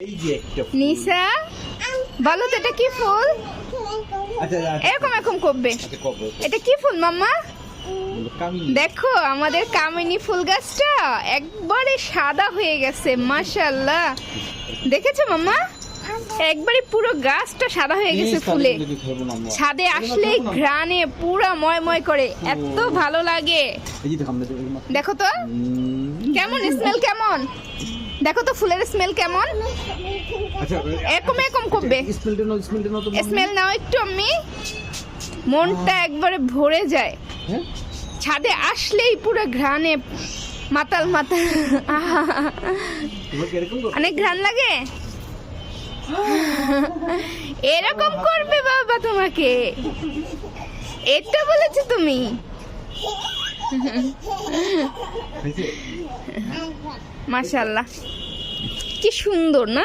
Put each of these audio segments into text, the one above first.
এই যে একটা ফুল। বলো তো এটা কি ফুল? আচ্ছা আচ্ছা, এরকম এরকম করবে। আচ্ছা এটা কি ফুল মাম্মা? দেখো আমাদের কামিনী ফুল গাছটা একবারে সাদা হয়ে গেছে মাশাল্লাহ দেখেছ মাম্মা? একবারে পুরো গাছটা সাদা হয়ে গেছে ফুলে। ছাদে আসলেই ঘ্রাণে পুরা ময় ময় করে এত ভালো লাগে। দেখো তো। কেমন স্মেল কেমন? দেখো তো ফুলের স্মেল কেমন? আচ্ছা এরকম এরকম করবে নাও স্মেলটা নাও স্মেল একটু আমি। মনটা একবারে ভরে যায়। হ্যাঁ? ছাদে আসলেই পুরো ঘ্রাণে মাতাল মাতাল? অনেক ঘ্রাণ লাগে? এরকম করবে বাবা তোমাকে। এটা বলেছ তুমি? মাশাল্লাহ কি সুন্দর, না?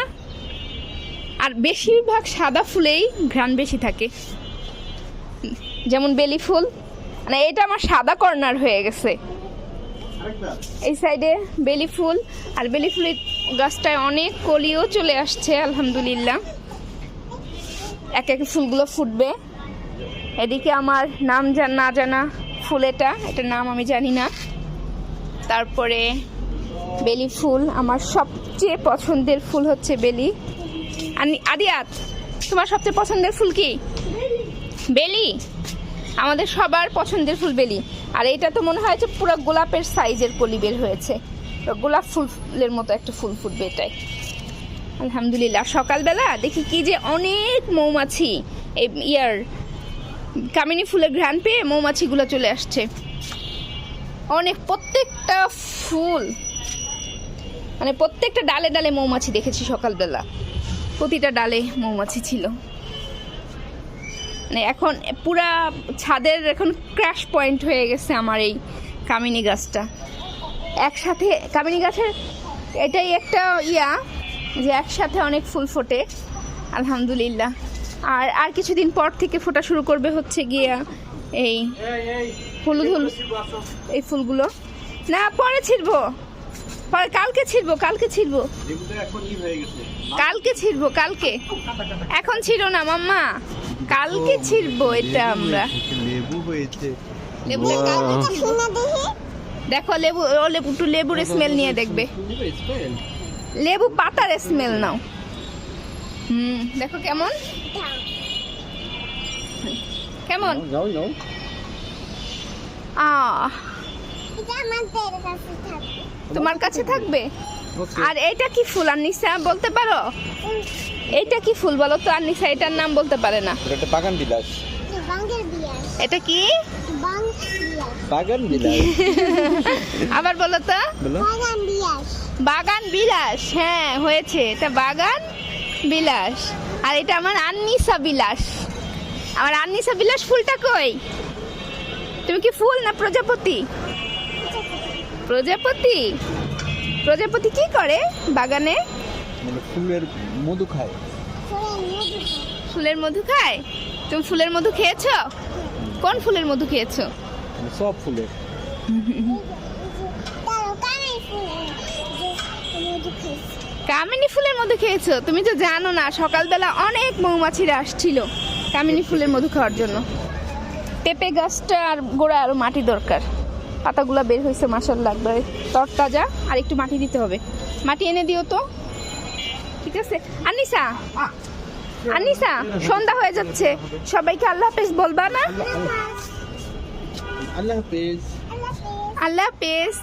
আর বেশিরভাগ সাদা ফুলেই ঘ্রাণ বেশি থাকে। যেমন বেলি ফুল। মানে এটা আমার সাদা কর্নার হয়ে গেছে। এই সাইডে বেলি ফুল। আর বেলি ফুলের গাছটায় অনেক কলিও চলে আসছে, আলহামদুলিল্লাহ। এক এক ফুলগুলো ফুটবে। এদিকে আমার নাম জান না জানা ফুল এটা এটার নাম আমি জানি না। তারপরে বেলি ফুল, আমার সবচেয়ে পছন্দের ফুল হচ্ছে বেলি। আদিয়াত, তোমার সবচেয়ে পছন্দের ফুল কি? বেলি। আমাদের সবার পছন্দের ফুল বেলি। আর এটা তো মনে হয় যে পুরো গোলাপের সাইজের কলি বের হয়েছে। গোলাপ ফুলের মতো একটা ফুল ফুটবে এটাই আলহামদুলিল্লাহ। সকালবেলা দেখি কি যে অনেক মৌমাছি ইয়ার কামিনী ফুলের ঘ্রাণ পেয়ে মৌমাছিগুলো চলে আসছে। অনেক প্রত্যেকটা ফুল মানে প্রত্যেকটা ডালে ডালে মৌমাছি দেখেছি সকালবেলা। প্রতিটা ডালে মৌমাছি ছিল। মানে এখন পুরা ছাদের এখন ক্র্যাশ পয়েন্ট হয়ে গেছে আমার এই কামিনী গাছটা। একসাথে, কামিনী গাছের এটাই একটা ইয়া যে একসাথে অনেক ফুল ফোটে, আলহামদুলিল্লাহ। আর আর কিছুদিন পর থেকে ফোটা শুরু করবে হচ্ছে গিয়া এই হলুদ হলুদ এই ফুলগুলো। না পরে ছিড়বো। পরে কালকে ছিড়বো কালকে ছিড়বো। কালকে ছিড়বো কালকে। এখন ছিল না মাম্মা। কালকে ছিড়বো এটা আমরা। লেবু হয়েছে লেবুটা কালকে দেখো। লেবু ও লেবু একটু লেবুর স্মেল নিয়ে দেখবে। লেবু পাতার স্মেল নাও। হুম দেখো কেমন? কেমন? যাও যাও তোমার কাছে থাকবে? আর এটা কি ফুল আর আনিসা বলতে পারো? এইটা কি ফুল বলো তো? আর আনিসা এটার নাম বলতে পারে না। এটা বাগান বিলাস। এটা কি? বাগান বিলাস। আবার বলো তো। বলো। বাগান বিলাস হ্যাঁ হয়েছে। এটা বাগান? বিলাস। আর এটা আমার আন্নিসা বিলাস। আমার আন্নিসা বিলাস ফুলটা কই? তুমি কি ফুল না প্রজাপতি? প্রজাপতি? প্রজাপতি কি করে বাগানে? মানে ফুলের মধু খায়। ফুলের মধু খায়? তুমি ফুলের মধু খেয়েছো? কোন ফুলের মধু খেয়েছো? মানে সব ফুলের। কামিনী ফুলের মধু খেয়েছো? তুমি তো জানো না সকালবেলা অনেক মৌমাছিরা আসছিল কামিনী ফুলের মধু খাওয়ার জন্য। পেঁপে গাছটা আর গোড়া আরও মাটি দরকার। পাতাগুলো বের হয়েছে মাসাল্লাহ একবারে তরতাজা। আর একটু মাটি দিতে হবে। মাটি এনে দিও তো। ঠিক আছে? আনিসা আনিসা সন্ধ্যা হয়ে যাচ্ছে। সবাইকে আল্লাহ হাফেজ বলবা না? আল্লাহ হাফেজ। আল্লাহ হাফেজ।